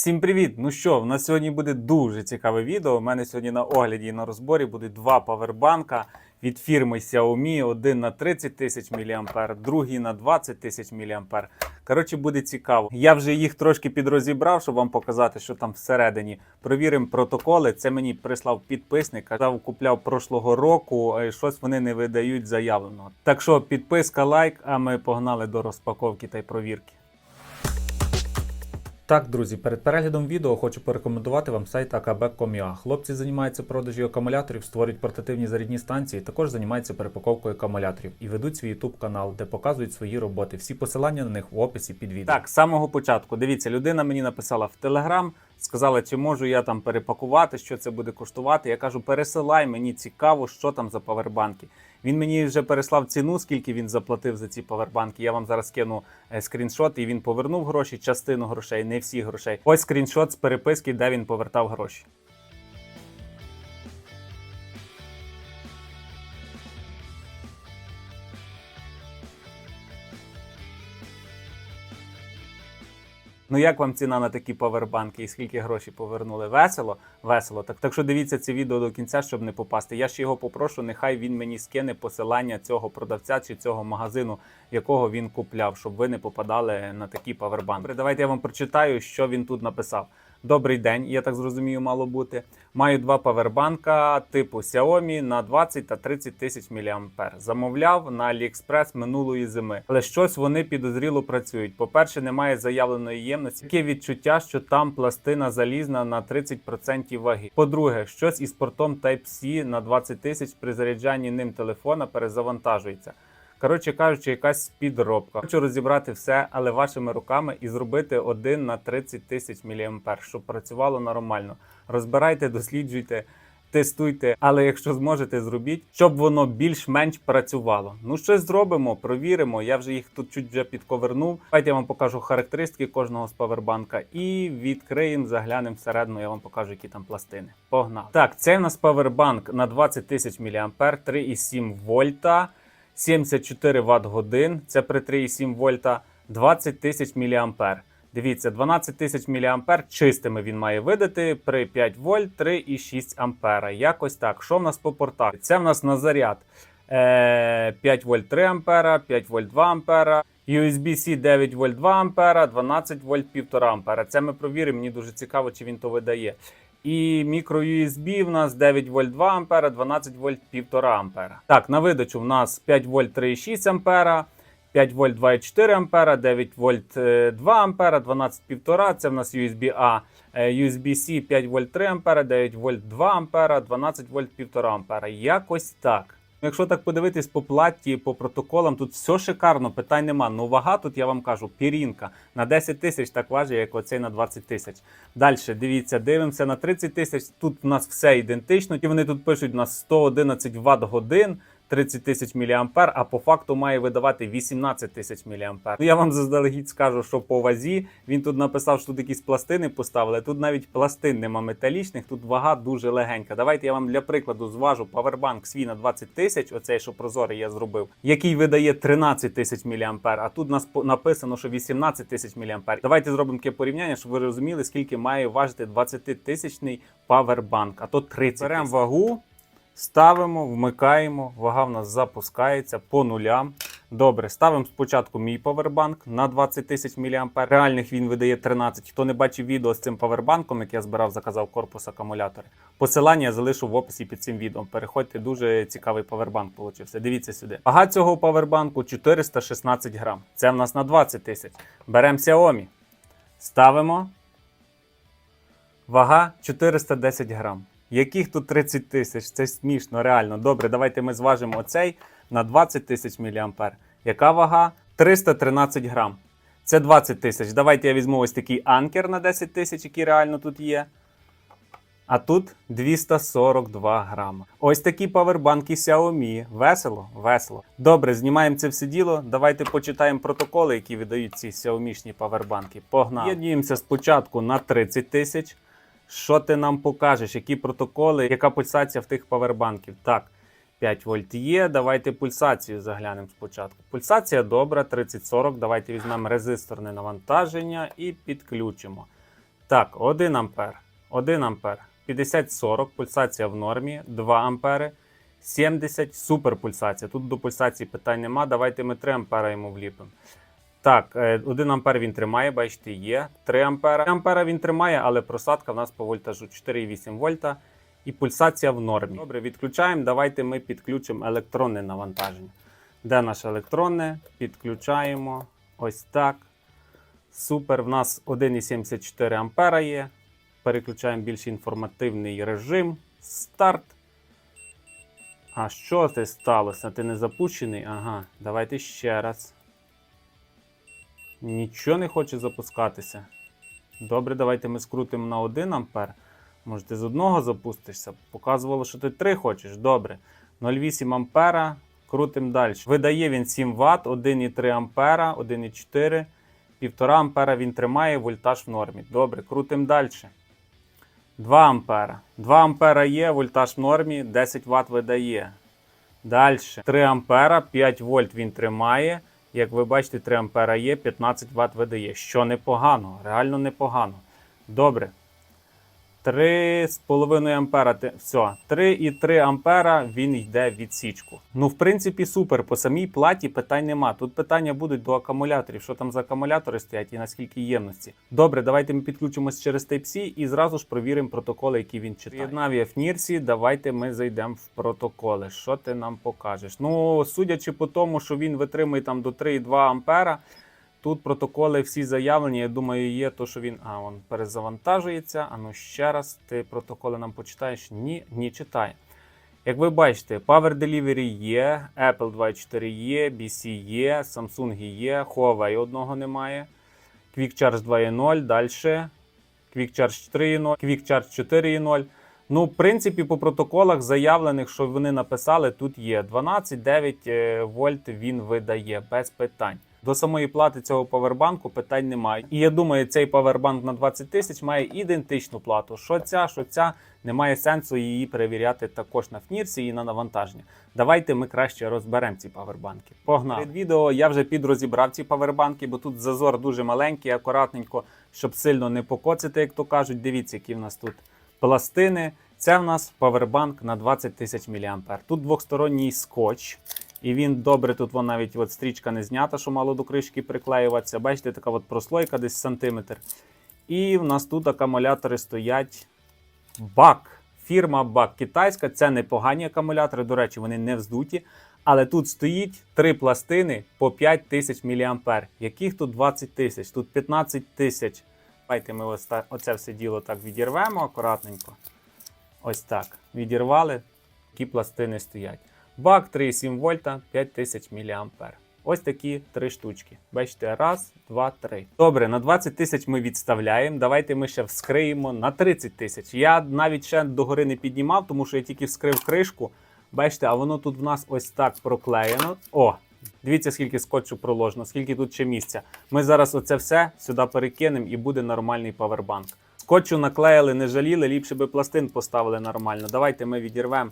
Всім привіт! Ну що, в нас сьогодні буде дуже цікаве відео. У мене сьогодні на огляді і на розборі будуть два павербанка від фірми Xiaomi. Один на 30 тисяч мА, другий на 20 тисяч мА. Коротше, буде цікаво. Я вже їх трошки підрозібрав, щоб вам показати, що там всередині. Провіримо протоколи. Це мені прислав підписник. Казав, купляв прошлого року. е, Щось вони не видають заявленого. Так що підписка, лайк, а ми погнали до розпаковки та й провірки. Так, друзі, перед переглядом відео хочу порекомендувати вам сайт akb.com.ua. Хлопці займаються продажі акумуляторів, створюють портативні зарядні станції, також займаються перепаковкою акумуляторів і ведуть свій YouTube канал, де показують свої роботи. Всі посилання на них в описі під відео. Так, з самого початку. Дивіться, людина мені написала в Telegram, сказала, чи можу я там перепакувати, що це буде коштувати. Я кажу, пересилай, мені цікаво, що там за павербанки. Він мені вже переслав ціну, скільки він заплатив за ці павербанки. Я вам зараз кину е, скріншот, і він повернув гроші, частину грошей, не всі грошей. Ось скріншот з переписки, де він повертав гроші. Ну як вам ціна на такі павербанки і скільки грошей повернули? Весело? Весело. Так, так що дивіться це відео до кінця, щоб не попасти. Я ще його попрошу, нехай він мені скине посилання цього продавця чи цього магазину, якого він купляв, щоб ви не попадали на такі павербанки. Давайте я вам прочитаю, що він тут написав. Добрий день, я так зрозумію, мало бути. Маю два павербанка типу Xiaomi на 20 та 30 тисяч мА. Замовляв на AliExpress минулої зими, але щось вони підозріло працюють. По-перше, немає заявленої ємності. Таке відчуття, що там пластина залізна на 30% ваги. По-друге, щось із портом Type-C на 20 тисяч при заряджанні ним телефона перезавантажується. Коротше кажучи, якась підробка. Хочу розібрати все, але вашими руками і зробити один на 30 тисяч мА, щоб працювало нормально. Розбирайте, досліджуйте, тестуйте, але якщо зможете, зробіть, щоб воно більш-менш працювало. Ну, щось зробимо, провіримо. Я вже їх тут чуть вже підковернув. Давайте я вам покажу характеристики кожного з павербанка і відкриємо, заглянемо всередину. Я вам покажу, які там пластини. Погнали. Так, це в нас павербанк на 20 тисяч мА, 3,7 вольта. 74 Вт годин, це при 3,7 вольта, 20 тисяч мА. Дивіться, 12 тисяч мА чистими він має видати при 5 вольт 3,6 ампера. Якось так. Що в нас по портах? Це в нас на заряд е, 5 вольт 3 ампера, 5 вольт 2 ампера. USB-C 9 вольт 2 ампера, 12 вольт 1,5 ампера. Це ми провіримо. Мені дуже цікаво, чи він то видає. І мікро USB в нас 9 вольт 2 ампера, 12 вольт 1,5 ампера. Так, на видачу в нас 5 вольт 3,6 ампера, 5 вольт 2,4 ампера, 9 вольт е, 2 ампера, 12 1,5. Це в нас USB-A, е, USB-C 5 вольт 3 ампера, 9 вольт 2 ампера, 12 вольт 1,5 ампера. Якось так. Якщо так подивитись по платі, по протоколам, тут все шикарно, питань нема. Ну вага тут я вам кажу, пірінка на 10 тисяч так важить, як оцей на 20 тисяч. Далі дивіться, дивимося на 30 тисяч. Тут у нас все ідентично. І вони тут пишуть у нас 111 Вт годин. 30 тисяч мА, а по факту має видавати 18 тисяч мА. Ну я вам заздалегідь скажу, що по вазі він тут написав, що тут якісь пластини поставили. Тут навіть пластин нема металічних, тут вага дуже легенька. Давайте я вам для прикладу зважу павербанк свій на 20 тисяч, оцей, що прозорий я зробив, який видає 13 тисяч мА, а тут нас написано, що 18 тисяч мА. Давайте зробимо таке порівняння, щоб ви розуміли, скільки має важити 20 тисячний павербанк, а то 30 Беремо вагу. Ставимо, вмикаємо, вага в нас запускається по нулям. Добре, ставимо спочатку мій павербанк на 20 тисяч мА. Реальних він видає 13. Хто не бачив відео з цим павербанком, як я збирав, заказав корпус акумулятори. Посилання я залишу в описі під цим відео. Переходьте, дуже цікавий павербанк получився. Дивіться сюди. Вага цього павербанку 416 грам. Це в нас на 20 тисяч. Беремо Xiaomi. Ставимо. Вага 410 грам. Яких тут 30 тисяч? Це смішно, реально. Добре, давайте ми зважимо оцей на 20 тисяч мА. Яка вага? 313 грам. Це 20 тисяч. Давайте я візьму ось такий анкер на 10 тисяч, який реально тут є. А тут 242 грама. Ось такі павербанки Xiaomi. Весело? Весело. Добре, знімаємо це все діло. Давайте почитаємо протоколи, які видають ці Xiaomi-шні павербанки. Погнали. Єдніємося спочатку на 30 тисяч. Що ти нам покажеш? Які протоколи, яка пульсація в тих павербанків? Так, 5 вольт є. Давайте пульсацію заглянемо спочатку. Пульсація добра, 30-40. Давайте візьмемо резисторне навантаження і підключимо. Так, 1 ампер. 1 ампер. 50-40, пульсація в нормі, 2 ампери. 70 супер пульсація. Тут до пульсації питань нема. Давайте ми 3 ампера йому вліпимо. Так, е, 1 ампер він тримає, бачите, є. 3 ампера. 3 ампера він тримає, але просадка в нас по вольтажу 4,8 вольта. І пульсація в нормі. Добре, відключаємо. Давайте ми підключимо електронне навантаження. Де наше електронне? Підключаємо. Ось так. Супер. В нас 1,74 ампера є. Переключаємо більш інформативний режим. Старт. А що це сталося? Ти не запущений? Ага, давайте ще раз. Нічого не хоче запускатися. Добре, давайте ми скрутимо на 1 ампер. Може, ти з одного запустишся? Показувало, що ти 3 хочеш. Добре. 0,8 ампера. Крутимо далі. Видає він 7 Вт, 1,3 ампера, 1,4. 1,5 ампера він тримає, вольтаж в нормі. Добре, крутимо далі. 2 ампера. 2 ампера є, вольтаж в нормі, 10 Вт видає. Далі. 3 ампера, 5 вольт він тримає. Як ви бачите, 3 ампера є, 15 Вт видає. Що непогано, реально непогано. Добре. 3,5 ампера. Все, 3,3 ампера він йде в відсічку. Ну, в принципі, супер. По самій платі питань нема. Тут питання будуть до акумуляторів, що там за акумулятори стоять і наскільки ємності. Добре, давайте ми підключимось через Type-C і зразу ж провіримо протоколи, які він читає. Приєднав я в Нірсі, давайте ми зайдемо в протоколи. Що ти нам покажеш? Ну, судячи по тому, що він витримує там до 3,2 ампера. Тут протоколи всі заявлені. Я думаю, є то, що він. А, він перезавантажується. А ну ще раз, ти протоколи нам почитаєш? Ні, ні, читай. Як ви бачите, Power Delivery є, Apple 2.4 є, BC є, Samsung є, Huawei одного немає. Quick Charge 2.0, далі. Quick Charge 3.0, Quick Charge 4.0. Ну, в принципі, по протоколах заявлених, що вони написали, тут є 12,9 е, вольт він видає без питань. До самої плати цього павербанку питань немає. І я думаю, цей павербанк на 20 тисяч має ідентичну плату. Що ця, що ця, немає сенсу її перевіряти також на фнірсі і на навантаження. Давайте ми краще розберемо ці павербанки. Погнали. Перед відео я вже підрозібрав ці павербанки, бо тут зазор дуже маленький, акуратненько, щоб сильно не покоцити, як то кажуть. Дивіться, які в нас тут пластини. Це в нас павербанк на 20 тисяч мА. Тут двохсторонній скотч. І він добре, тут вон навіть от стрічка не знята, що мало до кришки приклеюватися. Бачите, така от прослойка десь сантиметр. І в нас тут акумулятори стоять бак. Фірма бак китайська. Це непогані акумулятори. До речі, вони не вздуті. Але тут стоїть три пластини по 5 тисяч мА. Яких тут 20 тисяч? Тут 15 тисяч. Давайте ми ось так, оце все діло так відірвемо акуратненько. Ось так. Відірвали. Такі пластини стоять. Бак 3,7 вольта, 5000 мА. Ось такі три штучки. Бачите, раз, два, три. Добре, на 20 тисяч ми відставляємо. Давайте ми ще вскриємо на 30 тисяч. Я навіть ще догори не піднімав, тому що я тільки вскрив кришку. Бачите, а воно тут в нас ось так проклеєно. О! Дивіться, скільки скотчу проложено, скільки тут ще місця. Ми зараз оце все сюди перекинемо і буде нормальний павербанк. Скотчу наклеїли, не жаліли, ліпше би пластин поставили нормально. Давайте ми відірвемо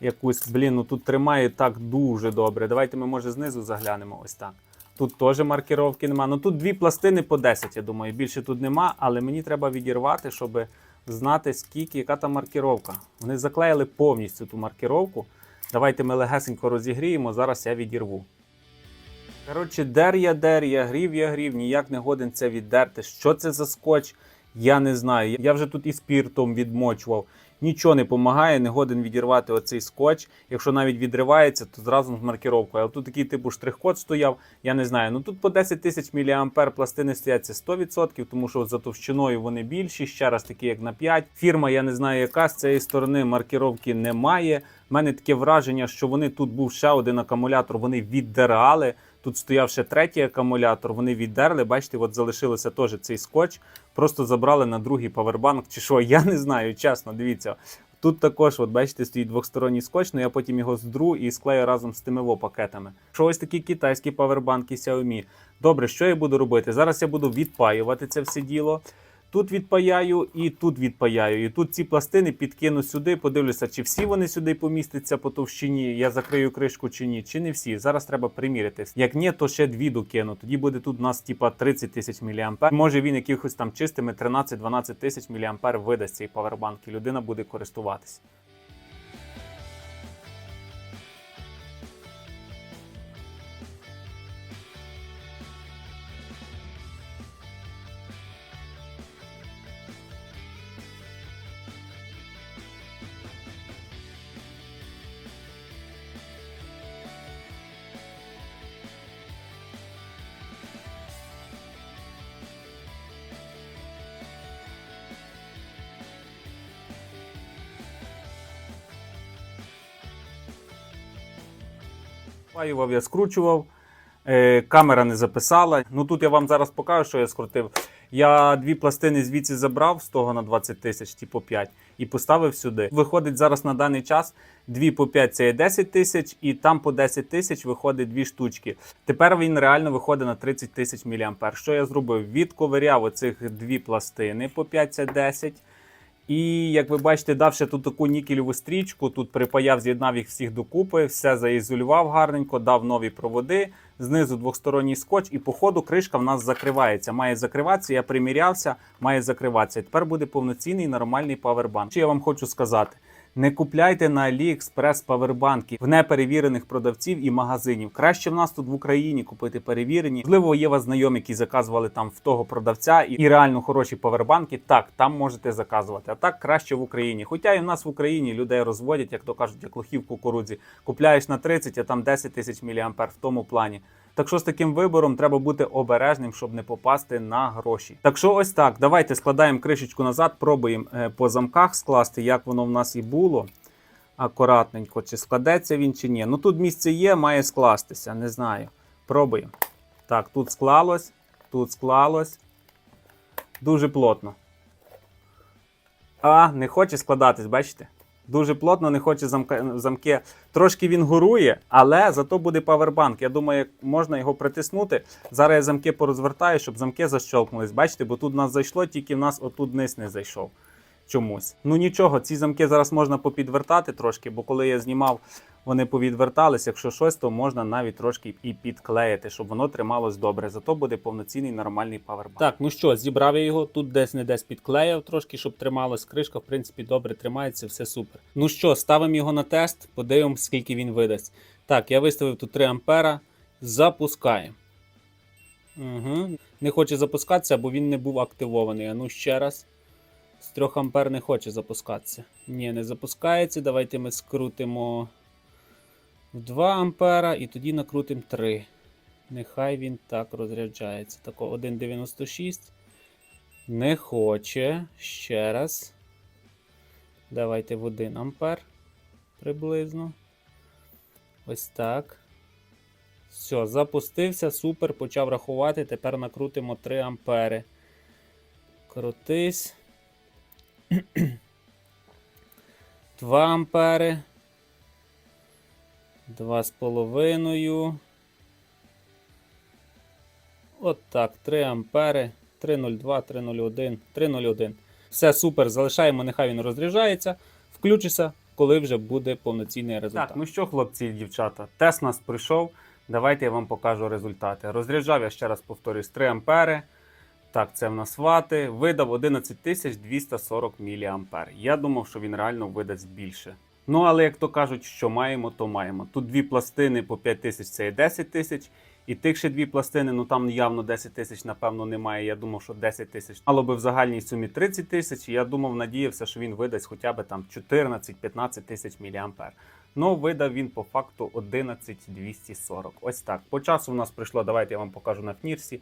якусь, блін, ну тут тримає так дуже добре. Давайте ми, може, знизу заглянемо ось так. Тут теж маркировки нема. Ну тут дві пластини по 10, я думаю. Більше тут нема, але мені треба відірвати, щоб знати, скільки, яка там маркировка. Вони заклеїли повністю ту маркировку. Давайте ми легесенько розігріємо, зараз я відірву. Коротше, дер я дер, я грів, я грів, ніяк не годен це віддерти. Що це за скотч? Я не знаю. Я вже тут і спіртом відмочував. Нічого не допомагає, не годен відірвати оцей скотч. Якщо навіть відривається, то зразу з маркировкою. А тут такий типу штрих-код стояв. Я не знаю. Ну тут по 10 тисяч мА пластини стоять це 100%, тому що за товщиною вони більші. Ще раз такі, як на 5. Фірма, я не знаю, яка з цієї сторони маркировки немає. У мене таке враження, що вони тут був ще один акумулятор, вони віддирали. Тут стояв ще третій акумулятор, вони віддерли. Бачите, от залишилося теж цей скотч. Просто забрали на другий павербанк чи що. Я не знаю, чесно, дивіться. Тут також, от бачите, стоїть двохсторонній скотч, але я потім його здру і склею разом з тими пакетами. Що ось такі китайські павербанки Xiaomi. Добре, що я буду робити? Зараз я буду відпаювати це все діло. Тут відпаяю і тут відпаяю. І тут ці пластини підкину сюди, подивлюся, чи всі вони сюди помістяться по товщині. Я закрию кришку чи ні, чи не всі. Зараз треба приміритись. Як ні, то ще дві докину. Тоді буде тут у нас типа 30 тисяч мА. Може він якихось там чистими 13-12 тисяч мА видасть цей павербанк, і людина буде користуватися. Паював, я скручував, е, камера не записала. Ну тут я вам зараз покажу, що я скрутив. Я дві пластини звідси забрав з того на 20 тисяч, типу 5, і поставив сюди. Виходить зараз на даний час дві по 5 це є 10 тисяч, і там по 10 тисяч виходить дві штучки. Тепер він реально виходить на 30 тисяч мА. Що я зробив? Відковиряв оцих дві пластини по 5 це 10. І як ви бачите, дав ще тут таку нікельову стрічку. Тут припаяв, з'єднав їх всіх докупи, все заізолював гарненько, дав нові проводи, знизу двосторонній скотч, і по ходу кришка в нас закривається. Має закриватися. Я примірявся, має закриватися. І тепер буде повноцінний нормальний павербанк. Що я вам хочу сказати? Не купляйте на AliExpress павербанки в неперевірених продавців і магазинів. Краще в нас тут в Україні купити перевірені. Можливо, є вас знайомі, які заказували там в того продавця і, реально хороші павербанки. Так, там можете заказувати. А так краще в Україні. Хоча і в нас в Україні людей розводять, як то кажуть, як лохів кукурудзі. Купляєш на 30, а там 10 тисяч мА в тому плані. Так що з таким вибором треба бути обережним, щоб не попасти на гроші. Так що ось так. Давайте складаємо кришечку назад, пробуємо е, по замках скласти, як воно в нас і було. Акуратненько, чи складеться він, чи ні. Ну тут місце є, має скластися, не знаю. Пробуємо. Так, тут склалось, тут склалось. Дуже плотно. А, не хоче складатись, бачите? Дуже плотно, не хоче замки. Трошки він горує, але зато буде павербанк. Я думаю, можна його притиснути. Зараз я замки порозвертаю, щоб замки защелкнулись. Бачите, бо тут в нас зайшло, тільки в нас отут низ не зайшов. Чомусь. Ну нічого, ці замки зараз можна попідвертати трошки, бо коли я знімав, вони повідвертались. Якщо щось, то можна навіть трошки і підклеїти, щоб воно трималось добре. Зато буде повноцінний нормальний павербанк. Так, ну що, зібрав я його, тут десь не десь підклеїв трошки, щоб трималось. Кришка, в принципі, добре тримається, все супер. Ну що, ставимо його на тест, подивимось, скільки він видасть. Так, я виставив тут 3 ампера. Запускаємо. Угу. Не хоче запускатися, бо він не був активований. А ну ще раз. З 3 ампер не хоче запускатися. Ні, не запускається. Давайте ми скрутимо в 2 ампера і тоді накрутимо 3. Нехай він так розряджається. Тако 1,96. Не хоче. Ще раз. Давайте в 1 ампер приблизно. Ось так. Все, запустився, супер, почав рахувати. Тепер накрутимо 3 ампери. Крутись. 2 ампери. 2,5. От так, 3 ампери. 302, 301, 301. Все супер. Залишаємо, нехай він розряджається. Включиться, коли вже буде повноцінний результат. Так, ну що, хлопці і дівчата, тест нас прийшов. Давайте я вам покажу результати. Розряджав я ще раз повторюсь 3 ампери. Так, це в нас вати. Видав 11240 мА. Я думав, що він реально видасть більше. Ну, але як то кажуть, що маємо, то маємо. Тут дві пластини по 5 тисяч це є 10 тисяч. І тих ще дві пластини, ну там явно 10 тисяч, напевно, немає. Я думав, що 10 тисяч. Мало би в загальній сумі 30 тисяч. Я думав, надіявся, що він видасть хоча б там 14-15 тисяч мА. Ну, видав він по факту 11240. Ось так. По часу в нас прийшло, давайте я вам покажу на фнірсі.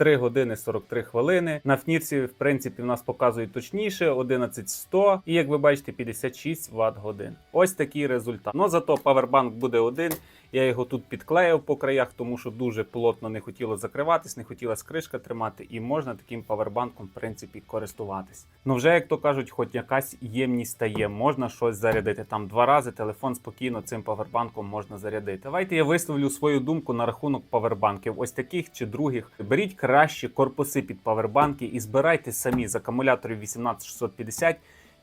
3 години 43 хвилини. На фнірсі, в принципі, в нас показують точніше 11100 і як ви бачите, 56 Вт годин. Ось такий результат. Ну зато павербанк буде один. Я його тут підклеїв по краях, тому що дуже плотно не хотіло закриватись, не хотілося кришка тримати, і можна таким павербанком, в принципі, користуватись. Ну вже як то кажуть, хоч якась ємність стає, можна щось зарядити. Там два рази телефон спокійно цим павербанком можна зарядити. Давайте я висловлю свою думку на рахунок павербанків, ось таких чи других. Беріть. Кращі корпуси під павербанки і збирайте самі з акумуляторів 18650.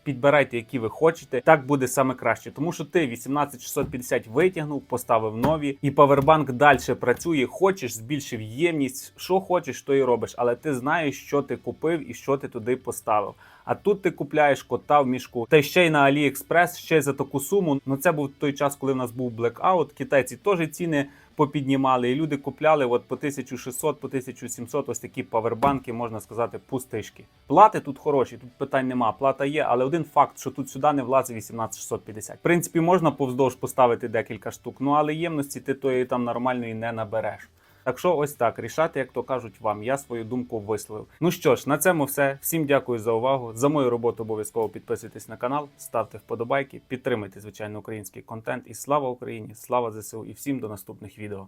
Підбирайте, які ви хочете. Так буде саме краще, тому що ти 18650 витягнув, поставив нові, і павербанк далі працює. Хочеш, збільшив ємність, що хочеш, то і робиш. Але ти знаєш, що ти купив і що ти туди поставив. А тут ти купляєш кота в мішку. Та ще й на AliExpress, ще й за таку суму. Ну це був той час, коли в нас був блекаут. Китайці теж ціни попіднімали, і люди купляли от по 1600, по 1700 ось такі павербанки, можна сказати, пустишки. Плати тут хороші, тут питань нема. Плата є, але один факт, що тут сюди не влазить 18650. В принципі, можна повздовж поставити декілька штук, ну але ємності ти тої там нормальної не набереш. Так що ось так рішати, як то кажуть вам. Я свою думку висловив. Ну що ж, на цьому все. Всім дякую за увагу. За мою роботу обов'язково підписуйтесь на канал, ставте вподобайки, підтримайте звичайно український контент. І слава Україні! Слава ЗСУ! І всім до наступних відео.